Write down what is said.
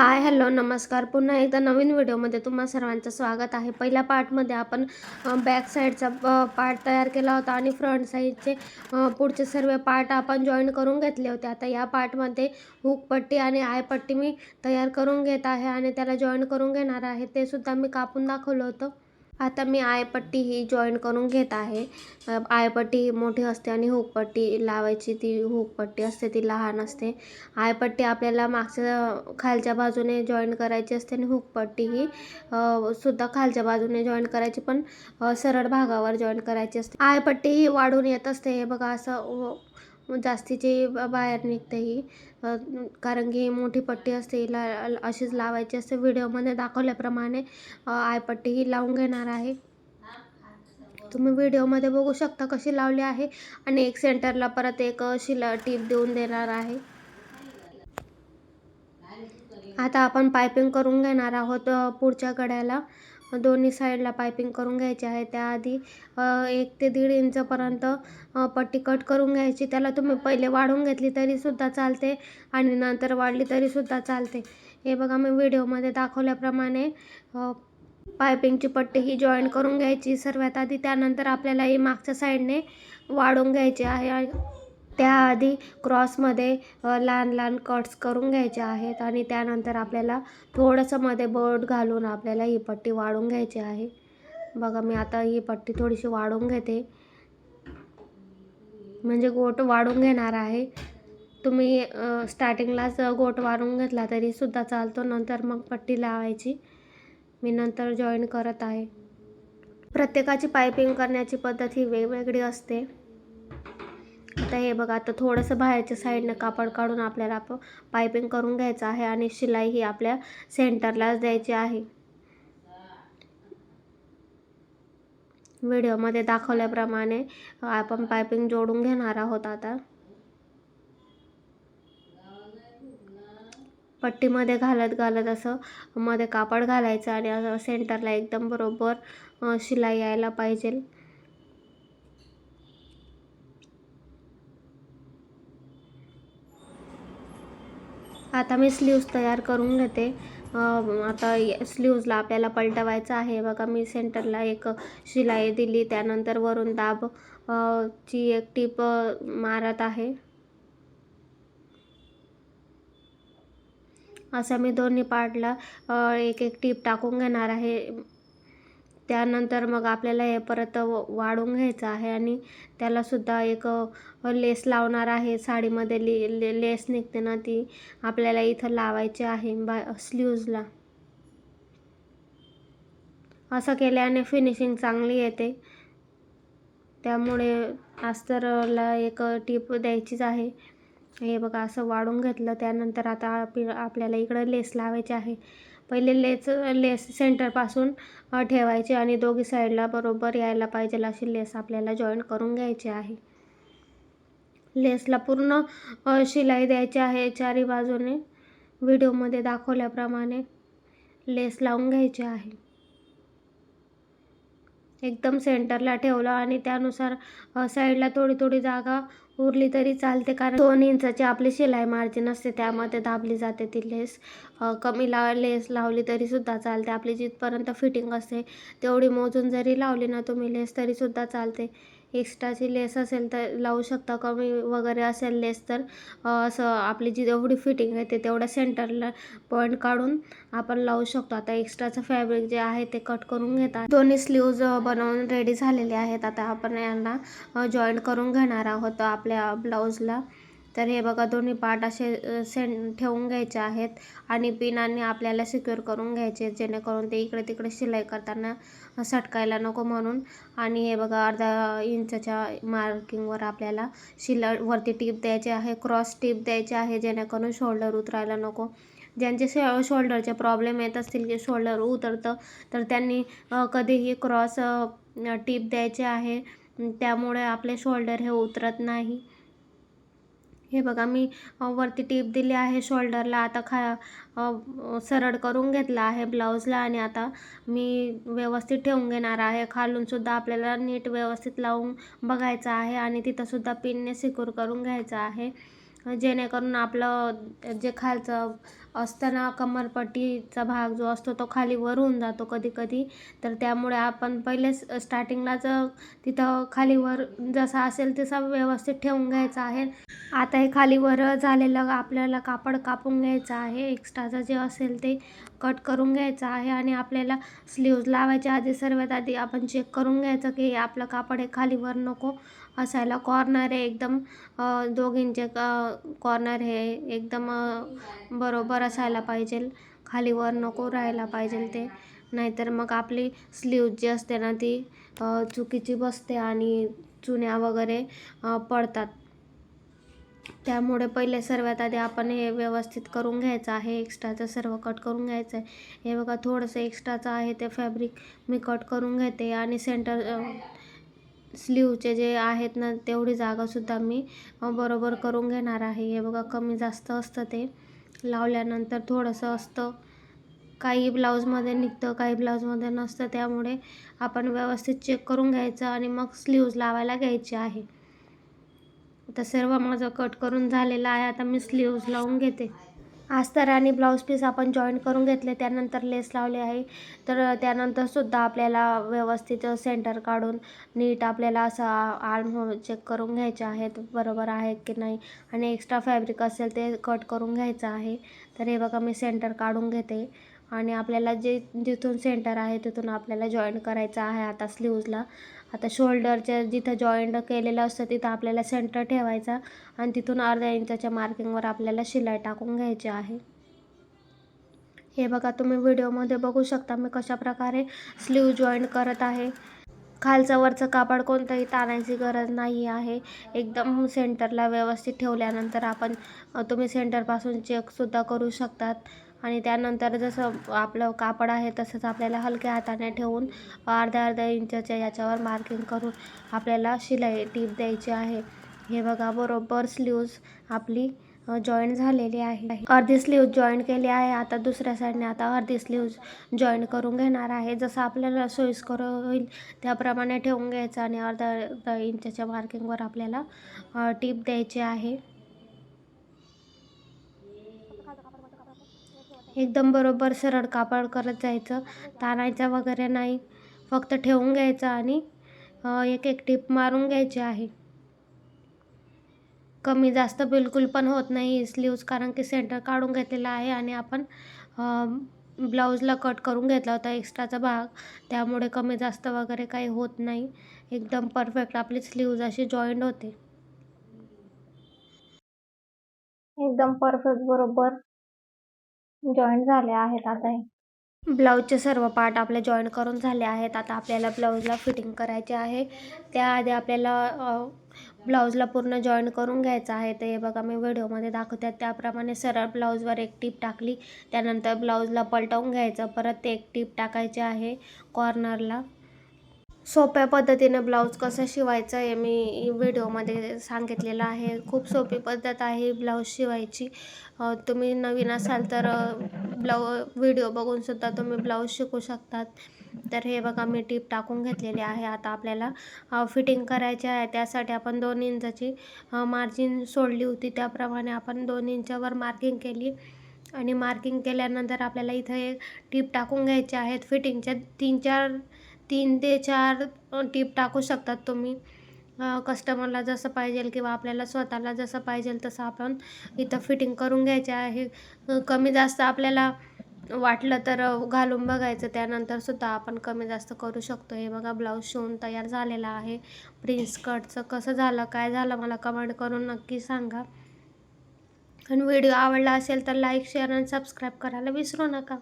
Hi hello नमस्कार. पुन्हा एकदा नवीन व्हिडिओमध्ये तुम्हा सर्वांचं स्वागत आहे. पहिल्या पार्टमध्ये आपण बॅक साईडचा पार्ट तयार केला होता आणि फ्रंट साईडचे पुढचे सर्व पार्ट आपण जॉईन करून घेतले होते. आता या पार्टमध्ये हुक पट्टी आणि आय पट्टी मी तयार करून घेत आहे आणि त्याला जॉईन करून घेणार आहे. ते सुद्धा मी कापून दाखवलं होतं. आता मी आयपट्टी ही जॉईन करून घेत आहे. आयपट्टी ही मोठी असते आणि हुकपट्टी लावायची ती हुकपट्टी असते ती लहान असते. आयपट्टी आपल्याला मागच्या खालच्या बाजूने जॉईन करायची असते आणि हुकपट्टी ही सुद्धा खालच्या बाजूने जॉईन करायची पण सरळ भागावर जॉईन करायची असते. आयपट्टी ही वाढून येत असते. हे बघा असं जास्तीची बाहेर निघते ही कारण की मोठी पट्टी असते ला अशीच लावायची असते. व्हिडिओमध्ये दाखवल्याप्रमाणे आयपट्टी ही लावून घेणार आहे. तुम्ही व्हिडिओमध्ये बघू शकता कशी लावली आहे. आणि एक सेंटरला परत एक शिला टीप देऊन देणार आहे. आता आपण पायपिंग करून घेणार आहोत पुढच्या कड्याला दोन्ही साईडला पायपिंग करून घ्यायची आहे. त्याआधी एक ते दीड इंचपर्यंत पट्टी कट करून घ्यायची. त्याला तुम्ही पहिले वाढवून घेतली तरीसुद्धा चालते आणि नंतर वाढली तरीसुद्धा चालते. हे बघा मी व्हिडिओमध्ये दाखवल्याप्रमाणे पायपिंगची पट्टी ही जॉईन करून घ्यायची. सर्वात आधी त्यानंतर आपल्याला ही मागच्या साईडने वाढवून घ्यायची आहे. आणि त्याआधी क्रॉसमध्ये लहान लहान कट्स करून घ्यायचे आहेत आणि त्यानंतर आपल्याला थोडंसं मध्ये बोट घालून आपल्याला ही पट्टी वाढून घ्यायची आहे. बघा मी आता ही पट्टी थोडीशी वाढवून घेते. म्हणजे गोट वाढून घेणार आहे. तुम्ही स्टार्टिंगलाच गोट वाढून घेतला तरीसुद्धा चालतो. नंतर मग पट्टी लावायची. मी नंतर जॉईन करत आहे. प्रत्येकाची पायपिंग करण्याची पद्धत ही वेगवेगळी असते. आता हे बघा आता थोडंसं बाहेरच्या साईडनं कापड काढून आपल्याला पायपिंग करून घ्यायचं आहे आणि शिलाई ही आपल्या सेंटरलाच द्यायची आहे. व्हिडिओमध्ये दाखवल्याप्रमाणे आपण पायपिंग जोडून घेणार आहोत आता. पट्टीमध्ये घालत घालत असं मध्ये कापड घालायचं आणि असं सेंटरला एकदम बरोबर शिलाई यायला पाहिजे. आता मी स्लीव्ज तयार करून घेते. आता स्लीव्जला आपल्याला पलटवायचं आहे. बघा मी सेंटरला एक शिलाई दिली. त्यानंतर वरून दाब ची एक टीप मारत आहे. असं मी दोन्ही पार्टला एक एक टीप टाकून घेणार आहे. त्यानंतर मग आपल्याला हे परत व- वाढून घ्यायचं आहे आणि त्यालासुद्धा एक लेस लावणार आहे. साडीमध्ये ले ले लेस निघते ना ती आपल्याला इथं लावायची आहे बा स्लीव्जला. असं केल्याने फिनिशिंग चांगली येते. त्यामुळे अस्तरला एक टीप द्यायचीच आहे. हे बघा असं वाढून घेतलं. त्यानंतर आता आप आपल्याला इकडं लेस लावायची आहे. पहिले लेस लेस सेंटरपासून ठेवायचे ठेवायची आणि दोघी साईडला बरोबर यायला पाहिजे अशी लेस आपल्याला जॉईन करून घ्यायची आहे. लेसला पूर्ण शिलाई द्यायची आहे चारी बाजूने. व्हिडिओमध्ये दाखवल्याप्रमाणे लेस लावून घ्यायची आहे. एकदम सेंटरला ठेवलं आणि त्यानुसार साईडला थोडी थोडी जागा उरली तरी चालते कारण दोन इंचाची आपली शिलाई मार्जिन असते त्यामध्ये दाबली जाते ती लेस. कमी ला लेस लावली तरी सुद्धा चालते. आपली जिथपर्यंत फिटिंग असते तेवढी मोजून जरी लावली ना तुम्ही लेस तरी सुद्धा चालते. एक्स्ट्राची लेस असेल तर लावू शकता. कमी वगैरे असेल लेस तर असं आपली जी जेवढी फिटिंग आहे ते तेवढ्या सेंटरला पॉईंट काढून आपण लावू शकतो. आता एक्स्ट्राचं फॅब्रिक जे आहे ते कट करून घेतात. दोन्ही स्लीव्ज बनवून रेडी झालेले आहेत. आता आपण यांना जॉईंट करून घेणार आहोत आपल्या ब्लाऊजला तर हे बघा दोन्ही पार्ट असे सेंट ठेवून घ्यायचे आहेत आणि पिनांनी आपल्याला सिक्युअर करून घ्यायचे जेणेकरून ते इकडे तिकडे शिलाई करताना सटकायला नको म्हणून. आणि हे बघा अर्धा इंचच्या मार्किंगवर आपल्याला शिला वरती टीप द्यायची आहे क्रॉस टीप द्यायची आहे जेणेकरून शोल्डर उतरायला नको. ज्यांचे शे शोल्डरचे प्रॉब्लेम येत असतील की शोल्डर उतरतं तर त्यांनी कधीही क्रॉस टीप द्यायचे आहे. त्यामुळे आपले शोल्डर हे उतरत नाही. हे बघा मी वरती टीप दिली आहे शोल्डरला. आता खा सरळ करून घेतला आहे ब्लाऊजला आणि आता मी व्यवस्थित ठेवून घेणार आहे. खालूनसुद्धा आपल्याला नीट व्यवस्थित लावून बघायचं आहे आणि तिथंसुद्धा पिनने सिक्युअर करून घ्यायचं आहे. जेणेकरून आपलं जे खालचं असतं ना कमरपट्टीचा भाग जो असतो तो खाली वर होऊन जातो कधी कधी तर त्यामुळे आपण पहिलेच स्टार्टिंगलाच तिथं खाली वर जसा असेल तसा व्यवस्थित ठेवून घ्यायचा आहे. आता हे खाली वर झालेलं आपल्याला कापड कापून घ्यायचं आहे. एक्स्ट्राचं जे असेल ते कट करून घ्यायचं आहे आणि आपल्याला स्लीव्ज लावायच्या आधी सर्वात आधी आपण चेक करून घ्यायचं की आपलं कापड हे खाली वर नको असायला. कॉर्नर हे एकदम दोघींचे कॉर्नर हे एकदम बरोबर असायला पाहिजे. खाली वर नको राहायला पाहिजे ते. नाहीतर मग आपली स्लीव जी असते ना ती चुकीची बसते आणि चुन्या वगैरे पडतात. त्यामुळे पहिले सर्वात आधी आपण हे व्यवस्थित करून घ्यायचं आहे. एक्स्ट्राचं सर्व कट करून घ्यायचं आहे. हे बघा थोडंसं एक्स्ट्राचं आहे ते फॅब्रिक मी कट करून घेते आणि सेंटर स्लीवचे जे आहेत ना तेवढी जागासुद्धा मी बरोबर करून घेणार आहे. हे बघा कमी जास्त असतं ते. लावल्यानंतर थोडंसं असतं. काही ब्लाऊजमध्ये निघतं काही ब्लाऊजमध्ये नसतं. त्यामुळे आपण व्यवस्थित चेक करून घ्यायचं आणि मग स्लीव्ज लावायला घ्यायचे आहे. आता सर्व माझं कट करून झालेलं आहे. आता मी स्लीव्ज लावून घेते. अस्तर आणि ब्लाऊज पीस आपण जॉईन करून घेतले त्यानंतर लेस लावले आहे. तर त्यानंतर सुद्धा आपल्याला व्यवस्थित सेंटर काढून नीट आपल्याला असं आर्म चेक करून घ्यायचे आहेत बरोबर आहे की नाही? आणि एक्स्ट्रा फॅब्रिक असेल ते कट करून घ्यायचं आहे. तर हे बघा मी सेंटर काढून घेते. आणि आपल्याला जे जिथून सेंटर आहे तिथून आपल्याला जॉईन करायचं आहे आता स्लीवजला आता शोल्डरच्या जिथं जॉईंट केलेलं असतं तिथं आपल्याला सेंटर ठेवायचा आणि तिथून अर्ध्या इंचाच्या मार्किंगवर आपल्याला शिलाई टाकून घ्यायची आहे. हे बघा तुम्ही व्हिडिओमध्ये बघू शकता मी कशा प्रकारे स्लीव जॉईंट करत आहे. खालचं वरचं कापड कोणतंही ताणायची गरज नाही आहे. एकदम सेंटरला व्यवस्थित ठेवल्यानंतर आपण तुम्ही सेंटरपासून चेकसुद्धा करू शकतात. आणि त्यानंतर जसं आपलं कापड आहे तसंच आपल्याला हलक्या हाताने ठेवून अर्ध्या अर्ध्या इंचाच्या याच्यावर मार्किंग करून आपल्याला शिलाई टीप द्यायची आहे. हे बघा बरोबर स्लीव्ज आपली जॉईन झालेली आहे. अर्धी स्लीव जॉईन केली आहे. आता दुसऱ्या साईडने आता अर्धी स्लीव्ज जॉईंट करून घेणार आहे. जसं आपल्याला सोयीस्कर होईल त्याप्रमाणे ठेवून घ्यायचं आणि अर्ध्या अर्धा इंचाच्या मार्किंगवर आपल्याला टीप द्यायची आहे. एकदम बरोबर सरळ कापड करत जायचं. ताणायचं वगैरे नाही. फक्त ठेवून घ्यायचं आणि एक एक टीप मारून घ्यायची आहे. कमी जास्त बिलकुल पण होत नाही. स्लीव्ज कारण की सेंटर काढून घेतलेला आहे आणि आपण ब्लाऊजला कट करून घेतला होता एक्स्ट्राचा भाग. त्यामुळे कमी जास्त वगैरे काही होत नाही. एकदम परफेक्ट आपली स्लीव्ज अशी जॉईंट होते. एकदम परफेक्ट बरोबर. जॉईन झाले आहेत आता हे ब्लाऊजचे सर्व पार्ट आपले जॉईन करून झाले आहेत. आता आपल्याला ब्लाऊजला फिटिंग करायचे आहे. त्याआधी आपल्याला ब्लाऊजला पूर्ण जॉईन करून घ्यायचं आहे. ते बघा मी व्हिडिओमध्ये दाखवतात त्याप्रमाणे सरळ ब्लाऊजवर एक टीप टाकली. त्यानंतर ब्लाऊजला पलटवून घ्यायचं. परत ते एक टीप टाकायचे आहे. कॉर्नरला सोप्या पद्धतीने ब्लाऊज कसं शिवायचं हे मी व्हिडिओमध्ये सांगितलेलं आहे. खूप सोपी पद्धत आहे ब्लाऊज शिवायची. तुम्ही नवीन असाल तर ब्लाऊ व्हिडिओ बघूनसुद्धा तुम्ही ब्लाऊज शिकू शकतात. तर हे बघा मी टीप टाकून घेतलेली आहे आता आपल्याला. फिटिंग करायची आहे त्यासाठी आपण दोन इंचाची मार्जिन सोडली होती. त्याप्रमाणे आपण दोन इंचावर मार्किंग केली. आणि मार्किंग केल्यानंतर आपल्याला इथं एक टीप टाकून घ्यायचे आहेत फिटिंगच्या तीन चार तीन ते चार टीप टाकू शकतात तुम्ही. कस्टमरला जसं पाहिजे किंवा आपल्याला स्वतःला जसं पाहिजे तसं आपण इथं फिटिंग करून घ्यायचे आहे. कमी जास्त आपल्याला वाटलं तर घालून बघायचं. त्यानंतरसुद्धा आपण कमी जास्त करू शकतो. हे बघा ब्लाऊज शिवून तयार झालेला आहे. प्रिन्स कटचं कसं झालं काय झालं मला कमेंट करून नक्की सांगा. आणि व्हिडिओ आवडला असेल तर लाईक शेअर आणि सबस्क्राईब करायला विसरू नका.